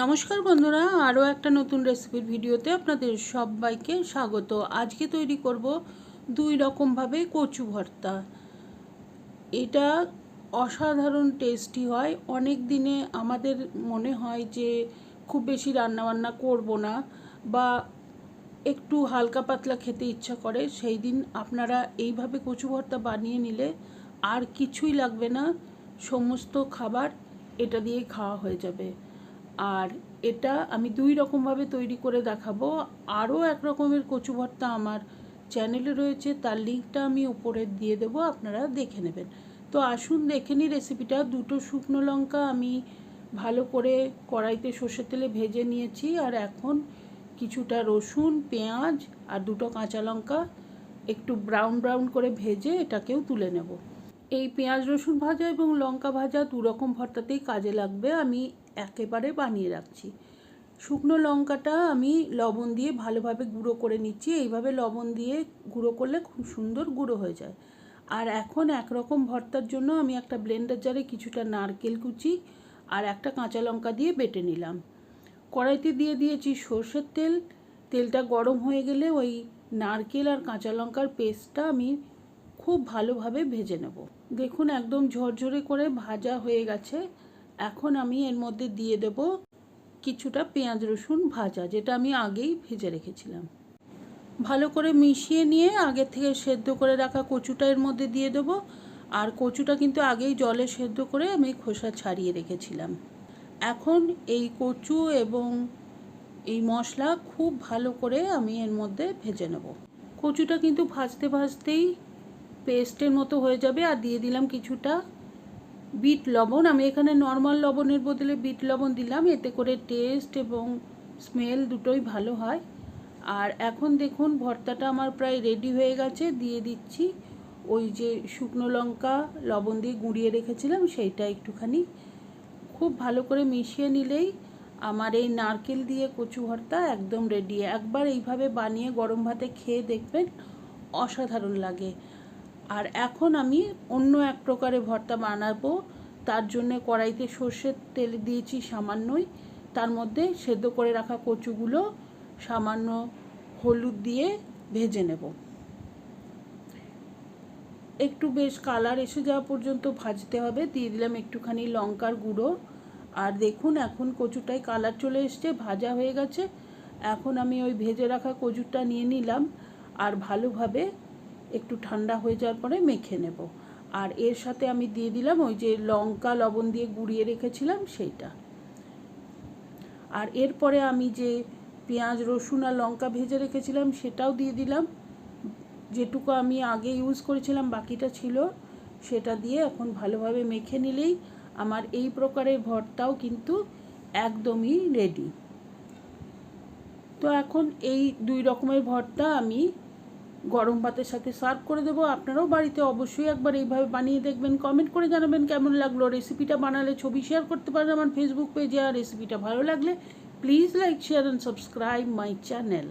নমস্কার বন্ধুরা, আরও একটা নতুন রেসিপির ভিডিওতে আপনাদের সবাইকে স্বাগত। আজকে তৈরি করব দুই রকমভাবে কচু ভর্তা। এটা অসাধারণ টেস্টি হয়। অনেক দিনে আমাদের মনে হয় যে খুব বেশি রান্নাবান্না করব না বা একটু হালকা পাতলা খেতে ইচ্ছা করে, সেই দিন আপনারা এইভাবে কচু ভর্তা বানিয়ে নিলে আর কিছুই লাগবে না। সমস্ত খাবার এটা দিয়ে খাওয়া হয়ে যাবে। আর এটা আমি দুই রকমভাবে তৈরি করে দেখাবো। আরও এক রকমের কচু ভর্তা আমার চ্যানেলে রয়েছে, তার লিঙ্কটা আমি উপরে দিয়ে দেবো, আপনারা দেখে নেবেন। তো আসুন দেখে নিই রেসিপিটা। দুটো শুকনো লঙ্কা আমি ভালো করে কড়াইতে সর্ষের তেলে ভেজে নিয়েছি, আর এখন কিছুটা রসুন, পেঁয়াজ আর দুটো কাঁচা লঙ্কা একটু ব্রাউন ব্রাউন করে ভেজে এটাকেও তুলে নেব। এই পেঁয়াজ রসুন ভাজা এবং লঙ্কা ভাজা দু রকম ভর্তাতেই কাজে লাগবে, আমি একেবারে বানিয়ে রাখছি। শুকনো লঙ্কাটা আমি লবণ দিয়ে ভালোভাবে গুঁড়ো করে নিচ্ছি, এইভাবে লবণ দিয়ে গুঁড়ো করলে খুব সুন্দর গুঁড়ো হয়ে যায়। আর এখন একরকম ভর্তার জন্য আমি একটা ব্লেন্ডার জারে কিছুটা নারকেল কুচি আর একটা কাঁচা লঙ্কা দিয়ে বেটে নিলাম। কড়াইতে দিয়ে দিয়েছি সর্ষের তেল, তেলটা গরম হয়ে গেলে ওই নারকেল আর কাঁচা লঙ্কার পেস্টটা আমি খুব ভালোভাবে ভেজে নেব। দেখুন, একদম ঝরঝরে করে ভাজা হয়ে গেছে। এখন আমি এর মধ্যে দিয়ে দেব কিছুটা পেঁয়াজ রসুন ভাজা, যেটা আমি আগেই ভেজে রেখেছিলাম। ভালো করে মিশিয়ে নিয়ে আগে থেকে সেদ্ধ করে রাখা কচুটা এর মধ্যে দিয়ে দেব। আর কচুটা কিন্তু আগেই জলে সেদ্ধ করে আমি খোসা ছাড়িয়ে রেখেছিলাম। এখন এই কচু এবং এই মশলা খুব ভালো করে আমি এর মধ্যে ভেজে নেব। কচুটা কিন্তু ভাজতে ভাজতেই পেস্টের মতো হয়ে যাবে আর দিয়ে দিলাম কিছুটা বিট লবণ। আমি এখানে নর্মাল লবণের বদলে বিট লবণ দিলাম, এতে করে টেস্ট এবং স্মেল দুটোই ভালো হয়। আর এখন দেখুন, ভর্তাটা আমার প্রায় রেডি হয়ে গেছে। দিয়ে দিচ্ছি ওই যে শুকনো লঙ্কা লবণ দিয়ে গুঁড়িয়ে রেখেছিলাম, সেইটা একটুখানি। খুব ভালো করে মিশিয়ে নিলেই আমার এই নারকেল দিয়ে কচু ভর্তা একদম রেডি একবার এইভাবে বানিয়ে গরম ভাতে খেয়ে দেখবেন অসাধারণ লাগে। আর এখন আমি অন্য এক প্রকারে ভর্তা বানাবো। তার জন্যে কড়াইতে সর্ষের তেল দিয়েছি সামান্যই তার মধ্যে সেদ্ধ করে রাখা কচুগুলো সামান্য হলুদ দিয়ে ভেজে নেব। একটু বেশ কালার এসে যাওয়া পর্যন্ত ভাজতে হবে। দিয়ে দিলাম একটুখানি লঙ্কার গুঁড়ো। আর দেখুন, এখন কচুটাই কালার চলে এসছে, ভাজা হয়ে গেছে। এখন আমি ওই ভেজে রাখা কচুরটা নিয়ে নিলাম। আর ভালোভাবে একটু ঠান্ডা হয়ে যাওয়ার পরে মেখে নেব। আর এর সাথে আমি দিয়ে দিলাম ওই যে লঙ্কা, লবণ দিয়ে গুঁড়িয়ে রেখেছিলাম সেইটা। আর এরপরে আমি যে পেঁয়াজ, রসুন আর লঙ্কা ভেজে রেখেছিলাম সেটাও দিয়ে দিলাম। যেটুকু আমি আগে ইউজ করেছিলাম বাকিটা ছিল, সেটা দিয়ে এখন ভালোভাবে মেখে নিলেই আমার এই প্রকারের ভর্তাও কিন্তু একদমই রেডি তো এখন এই দুই রকমের ভর্তা আমি গরম ভাতের সাথে সার্ভ করে দেবো। আপনারাও বাড়িতে অবশ্যই একবার এইভাবে বানিয়ে দেখবেন কমেন্ট করে জানাবেন কেমন লাগল রেসিপিটা বানালে, ছবি শেয়ার করতে পারেন আমার ফেসবুক পেজে আর রেসিপিটা ভালো লাগলে please like share and subscribe my channel